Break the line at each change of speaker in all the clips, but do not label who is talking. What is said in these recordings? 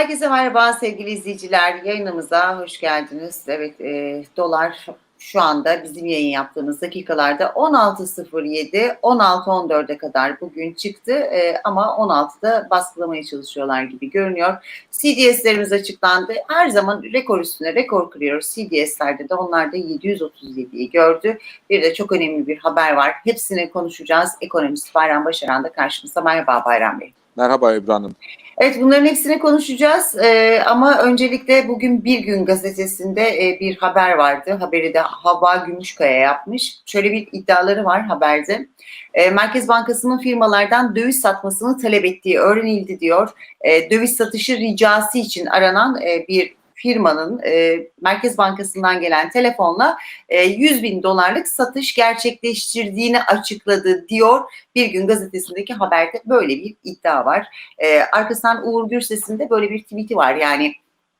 Herkese merhaba sevgili izleyiciler. Yayınımıza hoş geldiniz. Evet, e, dolar şu anda bizim yayın yaptığımız dakikalarda 16.07, 16.14'e kadar bugün çıktı E, ama 16'da baskılamaya çalışıyorlar gibi görünüyor. CDS'lerimiz açıklandı. Her zaman rekor üstüne rekor kırıyoruz. CDS'lerde de onlar da 737'yi gördü. Bir de çok önemli bir haber var. Hepsini konuşacağız. Ekonomist Bayram Başaran da karşımızda. Merhaba Bayram Bey.
Merhaba Ebru Hanım.
Evet bunların hepsini konuşacağız Ee, ama öncelikle bugün Bir Gün gazetesinde e, bir haber vardı. Haberi de Hava Gümüşkaya yapmış. Şöyle bir iddiaları var haberde. Ee, Merkez Bankası'nın firmalardan döviz satmasını talep ettiği öğrenildi diyor. Ee, döviz satışı ricası için aranan e, bir firmanın e, Merkez Bankası'ndan gelen telefonla e, 100 bin dolarlık satış gerçekleştirdiğini açıkladı diyor. Bir Gün gazetesindeki haberde böyle bir iddia var. Ee, arkasından Uğur Gürses'in de böyle bir tweet'i var. Yani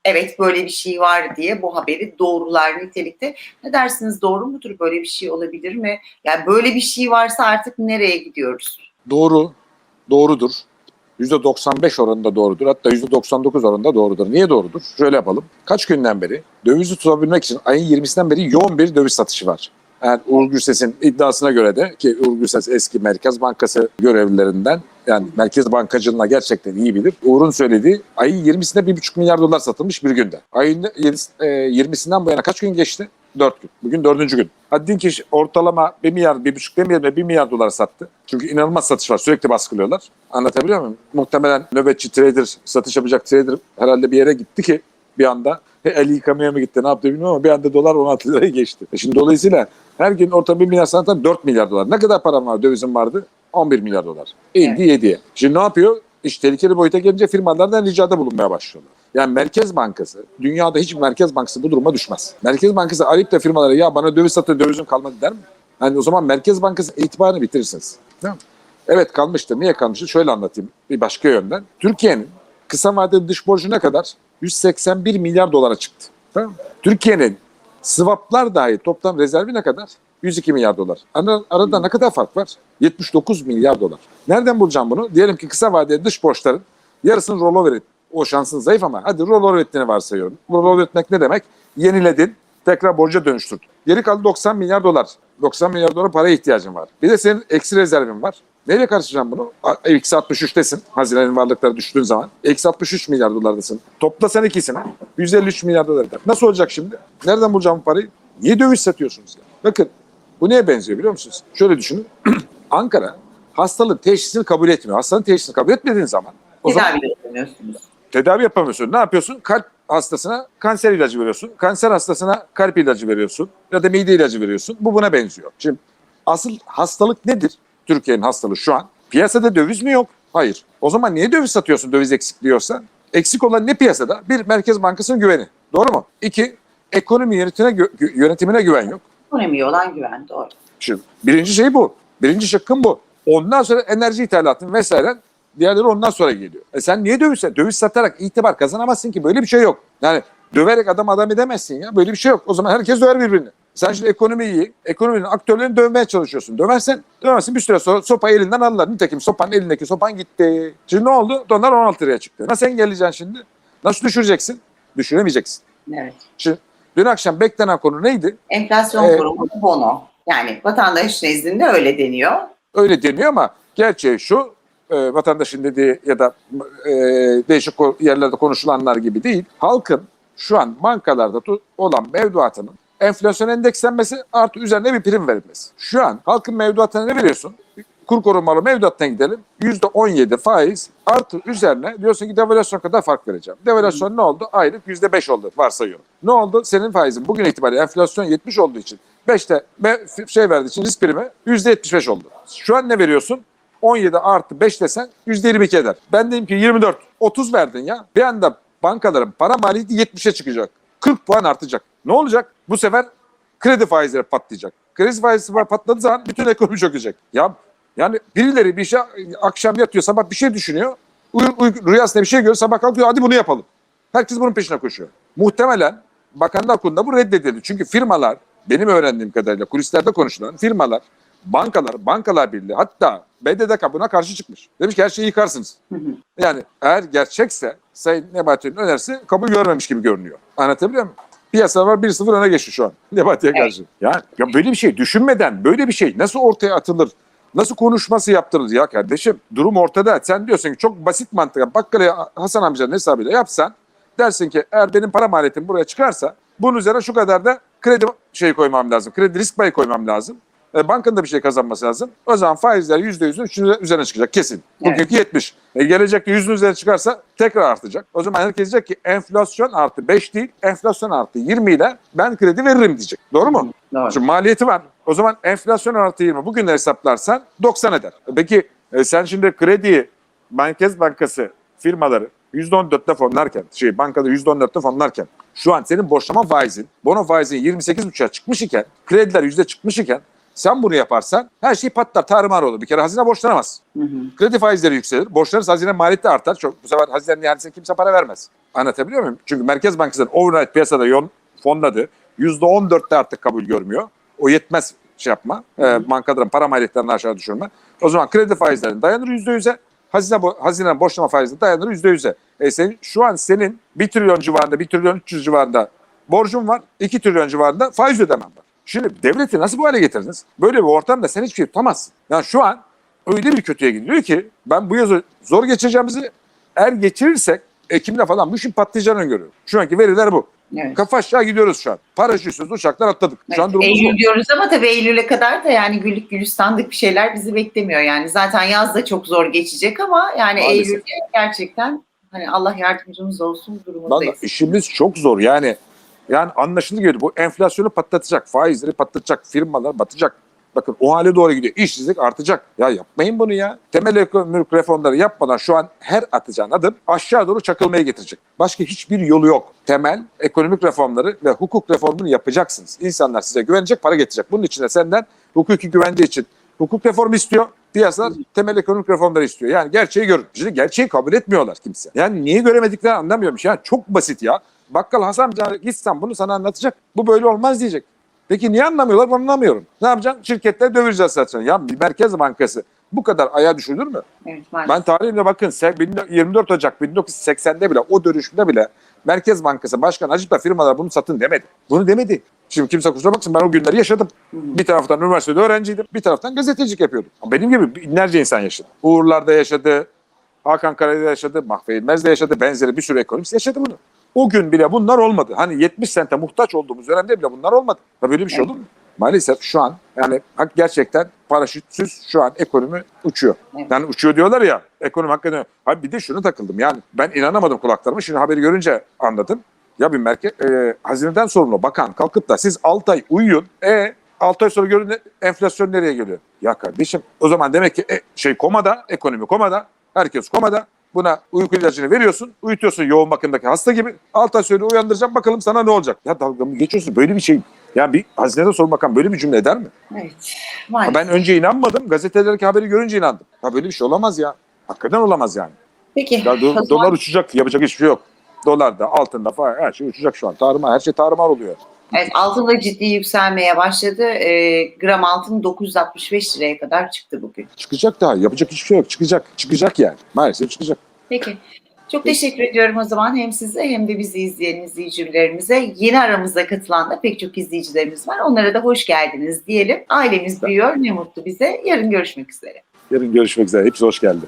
evet böyle bir şey var diye bu haberi doğrular nitelikte. Ne dersiniz doğru mudur? Böyle bir şey olabilir mi? Yani böyle bir şey varsa artık nereye gidiyoruz?
Doğru, doğrudur. %95 oranında doğrudur. Hatta %99 oranında doğrudur. Niye doğrudur? Şöyle yapalım. Kaç günden beri dövizi tutabilmek için ayın 20'sinden beri yoğun bir döviz satışı var. Yani Uğur Gürses'in iddiasına göre de ki Uğur Gürses eski Merkez Bankası görevlilerinden yani Merkez Bankacılığına gerçekten iyi bilir. Uğur'un söylediği ayın 20'sinde 1,5 milyar dolar satılmış bir günde. Ayın e, 20'sinden bu yana kaç gün geçti? 4 gün. Bugün 4. gün. Hadi deyin ki ortalama 1 milyar, 1,5 demeyelim de 1 milyar dolar sattı. Çünkü inanılmaz satış var. Sürekli baskılıyorlar. Anlatabiliyor muyum? Muhtemelen nöbetçi trader, satış yapacak trader herhalde bir yere gitti ki bir anda eli yıkamaya mı gitti ne yaptı bilmiyorum ama bir anda dolar 16 liraya geçti. E şimdi dolayısıyla her gün ortalama 1 milyar satan 4 milyar dolar. Ne kadar param var dövizim vardı? 11 milyar dolar. İndi
Evet.
7'ye. Şimdi ne yapıyor? İş tehlikeli boyuta gelince firmalardan ricada bulunmaya başlıyorlar. Yani Merkez Bankası, dünyada hiç Merkez Bankası bu duruma düşmez. Merkez Bankası arayıp da firmalara ya bana döviz satın dövizim kalmadı der mi? Yani o zaman Merkez Bankası itibarını bitirirsiniz. Değil mi? Evet kalmıştır. Niye kalmıştır? Şöyle anlatayım bir başka yönden. Türkiye'nin kısa vadeli dış borcu ne kadar? 181 milyar dolara çıktı. Tamam? Türkiye'nin swaplar dahi toplam rezervi ne kadar? 102 milyar dolar. Ara- arada ne kadar fark var? 79 milyar dolar. Nereden bulacağım bunu? Diyelim ki kısa vadeli dış borçların yarısını rollover et. O şansın zayıf ama hadi rollover ettiğini varsayıyorum. Rollover etmek ne demek? Yeniledin, tekrar borca dönüştürdün. Geri kaldı 90 milyar dolar. 90 milyar dolar paraya ihtiyacın var. Bir de senin eksi rezervin var. Neyle karşılayacağım bunu? Eksi 63'tesin. Hazinenin varlıkları düştüğün zaman. Eksi 63 milyar dolardasın. Topla sen ikisini. 153 milyar dolar eder. Nasıl olacak şimdi? Nereden bulacağım bu parayı? Niye döviz satıyorsunuz? Ya? Bakın bu neye benziyor biliyor musunuz? Şöyle düşünün. Ankara hastalık teşhisini kabul etmiyor. Hastanın teşhisini kabul etmediğin zaman o zaman
Tedavi yapamıyorsunuz.
Tedavi yapamıyorsun. Ne yapıyorsun? Kalp hastasına kanser ilacı veriyorsun. Kanser hastasına kalp ilacı veriyorsun. Ya da mide ilacı veriyorsun. Bu buna benziyor. Şimdi asıl hastalık nedir? Türkiye'nin hastalığı şu an. Piyasada döviz mi yok? Hayır. O zaman niye döviz satıyorsun döviz eksikliyorsa? Eksik olan ne piyasada? Bir, Merkez Bankası'nın güveni. Doğru mu? İki, ekonomi yönetimine, gü- gü- yönetimine güven yok.
Önemli olan güven doğru.
Şimdi birinci şey bu. Birinci şıkkın bu. Ondan sonra enerji ithalatın vesaire diğerleri ondan sonra geliyor. E sen niye döviz Döviz satarak itibar kazanamazsın ki. Böyle bir şey yok. Yani döverek adam adam edemezsin ya. Böyle bir şey yok. O zaman herkes döver birbirini. Sen şimdi ekonomiyi, ekonominin aktörlerini dövmeye çalışıyorsun. Döversen, dövemezsin bir süre sonra sopayı elinden alırlar. Nitekim sopanın elindeki sopan gitti. Şimdi ne oldu? Dolar 16 liraya çıktı. Nasıl engelleyeceksin şimdi? Nasıl düşüreceksin? Düşüremeyeceksin.
Evet.
Şimdi dün akşam beklenen konu neydi?
Enflasyon
Evet.
korumalı bono. Yani vatandaş nezdinde öyle deniyor.
öyle deniyor ama gerçeği şu e, vatandaşın dediği ya da e, değişik yerlerde konuşulanlar gibi değil. Halkın şu an bankalarda olan mevduatının enflasyon endekslenmesi artı üzerine bir prim verilmesi. Şu an halkın mevduatına ne veriyorsun? Kur korumalı mevduattan gidelim. %17 faiz artı üzerine diyorsun ki devalüasyon kadar fark vereceğim. Devalüasyon ne oldu? Aylık %5 oldu varsayıyorum. Ne oldu? Senin faizin bugün itibariyle enflasyon 70 olduğu için 5'te be- şey verdiği için risk primi %75 oldu. Şu an ne veriyorsun? 17 artı 5 desen %22 eder. Ben dedim ki 24. 30 verdin ya. Bir anda bankaların para maliyeti 70'e çıkacak. 40 puan artacak. Ne olacak? Bu sefer kredi faizleri patlayacak. Kredi faizleri patladığı zaman bütün ekonomi çökecek. Ya yani birileri bir şey akşam yatıyor sabah bir şey düşünüyor. Uy, uy, rüyasında bir şey görüyor sabah kalkıyor hadi bunu yapalım. Herkes bunun peşine koşuyor. Muhtemelen bakanlar kurulunda bu reddedildi. Çünkü firmalar benim öğrendiğim kadarıyla kulislerde konuşulan firmalar bankalar, bankalar birliği hatta BDDK buna karşı çıkmış. Demiş ki her şeyi yıkarsınız.
Hı hı.
Yani eğer gerçekse Sayın Nebati'nin önerisi kabul görmemiş gibi görünüyor. Anlatabiliyor muyum? Piyasa var 1-0 öne geçti şu an Nebati'ye
Evet.
karşı. Ya, ya böyle bir şey düşünmeden böyle bir şey nasıl ortaya atılır? Nasıl konuşması yaptırılır ya kardeşim? Durum ortada. Sen diyorsun ki çok basit mantıkla bakkala Hasan amcanın hesabıyla yapsan dersin ki eğer benim para maliyetim buraya çıkarsa bunun üzerine şu kadar da kredi şey koymam lazım. Kredi risk payı koymam lazım. E, bankanın da bir şey kazanması lazım. O zaman faizler %100'ün üçünün üzerine çıkacak kesin. Bugünkü 70. E, gelecekte 100'ün üzerine çıkarsa tekrar artacak. O zaman herkes diyecek ki enflasyon artı 5 değil, enflasyon artı 20 ile ben kredi veririm diyecek. Doğru mu?
Doğru.
Şimdi maliyeti var. O zaman enflasyon artı 20 bugün hesaplarsan 90 eder. Peki e, sen şimdi krediyi Merkez Bankası firmaları %14'te fonlarken, şey bankada %14'te fonlarken şu an senin borçlama faizin, bono faizin 28,5'a çıkmış iken, krediler yüzde çıkmış iken sen bunu yaparsan her şey patlar, tarumar olur. Bir kere hazine borçlanamaz.
Hı hı.
Kredi faizleri yükselir. Borçlarınız hazine maliyeti artar. Çok, bu sefer hazinenin ihalesine kimse para vermez. Anlatabiliyor muyum? Çünkü Merkez Bankası'nın overnight piyasada yon, fonladı. %14'te artık kabul görmüyor. O yetmez şey yapma. E, bankaların para maliyetlerini aşağı düşürme. O zaman kredi faizleri dayanır %100'e. Hazine, bo- hazine borçlama faizi dayanır %100'e. E sen, şu an senin 1 trilyon civarında, 1 trilyon 300 civarında borcun var. 2 trilyon civarında faiz ödemen var. Şimdi devleti nasıl bu hale getirdiniz? Böyle bir ortamda sen hiçbir şey tutamazsın. Yani şu an öyle bir kötüye gidiyor ki ben bu yazı zor geçeceğimizi eğer geçirirsek Ekim'de falan bu işin patlayacağını öngörüyorum. Şu anki veriler bu.
Evet.
Kafa aşağı gidiyoruz şu an. Paraşütsüz uçaktan atladık. Şu an
Evet, Eylül
bu.
diyoruz ama tabii Eylül'e kadar da yani güllük gülistanlık bir şeyler bizi beklemiyor. Yani zaten yaz da çok zor geçecek ama yani
Maalesef.
Eylül'de gerçekten hani Allah yardımcımız olsun
Vallahi
durumundayız.
işimiz çok zor yani. Yani anlaşıldığı gibi bu enflasyonu patlatacak, faizleri patlatacak, firmalar batacak. Bakın o hale doğru gidiyor. İşsizlik artacak. Ya yapmayın bunu ya. Temel ekonomik reformları yapmadan şu an her atacağın adım aşağı doğru çakılmaya getirecek. Başka hiçbir yolu yok. Temel ekonomik reformları ve hukuk reformunu yapacaksınız. İnsanlar size güvenecek, para getirecek. Bunun için de senden hukuki güvence için hukuk reformu istiyor. Piyasalar temel ekonomik reformları istiyor. Yani gerçeği görün. Şimdi gerçeği kabul etmiyorlar kimse. Yani niye göremediklerini anlamıyorum. Yani çok basit ya. Bakkal Hasan gitsen bunu sana anlatacak. Bu böyle olmaz diyecek. Peki niye anlamıyorlar? Ben anlamıyorum. Ne yapacaksın? Şirketler döviz satacaksın. Ya Merkez Bankası bu kadar ayağa düşürülür mü?
Evet, maalesef.
Ben tarihimde bakın se- 24 Ocak 1980'de bile o dönüşümde bile Merkez Bankası Başkanı açıp da firmalar bunu satın demedi. Bunu demedi. Şimdi kimse kusura bakmasın ben o günleri yaşadım. Bir taraftan üniversitede öğrenciydim. Bir taraftan gazetecilik yapıyordum. Benim gibi binlerce insan yaşadı. Uğurlar'da yaşadı. Hakan Karay'da yaşadı. Mahve İlmez'de yaşadı. Benzeri bir sürü ekonomist yaşadı bunu. O gün bile bunlar olmadı. Hani 70 sente muhtaç olduğumuz dönemde bile bunlar olmadı. Ya böyle bir şey olur mu? Maalesef şu an yani gerçekten paraşütsüz şu an ekonomi uçuyor. Yani uçuyor diyorlar ya ekonomi hakikaten. Abi bir de şunu takıldım yani ben inanamadım kulaklarıma şimdi haberi görünce anladım. Ya bir merkez e, hazineden sorumlu bakan kalkıp da siz 6 ay uyuyun. E 6 ay sonra görün enflasyon nereye geliyor? Ya kardeşim o zaman demek ki e, şey komada ekonomi komada herkes komada. Buna uyku ilacını veriyorsun, uyutuyorsun yoğun bakımdaki hasta gibi. 6 ay sonra uyandıracağım bakalım sana ne olacak? Ya dalga mı geçiyorsun? Böyle bir şey. Ya bir hazineden sorumlu bakan böyle bir cümle eder mi?
Evet. Maalesef.
Ben önce inanmadım. Gazetelerdeki haberi görünce inandım. Ha böyle bir şey olamaz ya. Hakikaten olamaz yani.
Peki.
Ya do-
zaman-
dolar uçacak. Yapacak hiçbir şey yok. Dolar da altında falan her şey uçacak şu an. Tarıma, her şey tarımar oluyor.
Evet, altın da ciddi yükselmeye başladı. Ee, gram altın 965 liraya kadar çıktı bugün.
Çıkacak daha. Yapacak hiçbir şey yok. Çıkacak. Çıkacak yani. Maalesef çıkacak.
Peki. Çok teşekkür ediyorum o zaman hem size hem de bizi izleyen izleyicilerimize. Yeni aramıza katılan da pek çok izleyicilerimiz var. Onlara da hoş geldiniz diyelim. Ailemiz büyüyor. Ne mutlu bize. Yarın görüşmek üzere.
Yarın görüşmek üzere. Hepsi hoş geldi.